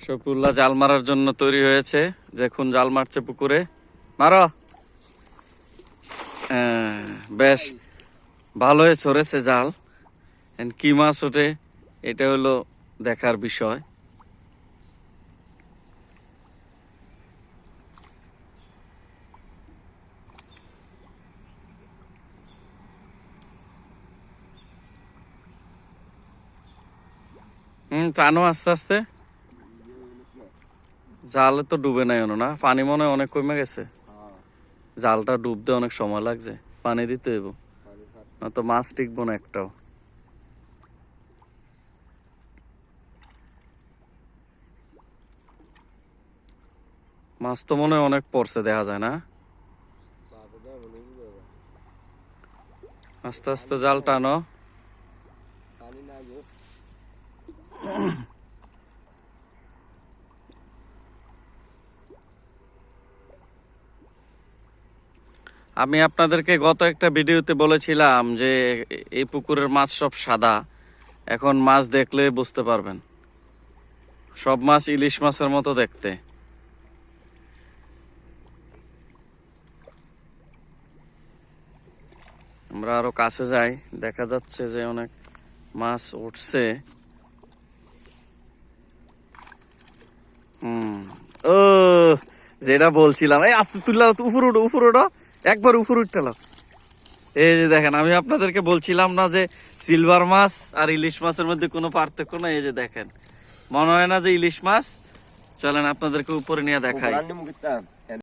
শফিউল্লাহ জাল মারার জন্য তৈরি হয়েছে। দেখুন জাল মারছে পুকুরে। মারো। হ্যাঁ, বেশ। ভালোই সরেছে জাল। কি মাছ ওঠে এটা হলো দেখার বিষয়। হুম টানো আস্তে আস্তে। জালে তো ডুবে নাই না? পানি মনে হয় অনেক কমে গেছে। জালটা ডুবতে অনেক সময় লাগছে। পানি দিতে হইব। না তো মাছ টিকবো না একটাও। মাছ তো মনে হয় অনেক পড়ছে দেখা যায় না? আস্তে আস্তে জাল টানো। আমি আপনাদেরকে গত একটা ভিডিওতে বলেছিলাম যে এই পুকুরের মাছ সব সাদা। এখন মাছ দেখলে বুঝতে পারবেন। সব মাছ ইলিশ মাছের মতো দেখতে। আমরা আরও কাছে যাই, দেখা যাচ্ছে যে অনেক মাছ উঠছে। হুম। ও, যেটা বলছিলাম। এই আস্তে তুললা উপর উঠো উপর উঠো। একবার উপর উঠতে এই যে দেখেন, আমি আপনাদেরকে বলছিলাম না যে সিলভার মাছ আর ইলিশ মাছের মধ্যে কোনো পার্থক্য না এই যে দেখেন। মনে হয় না যে ইলিশ মাছ। চলেন আপনাদেরকে উপরে নিয়ে দেখাই।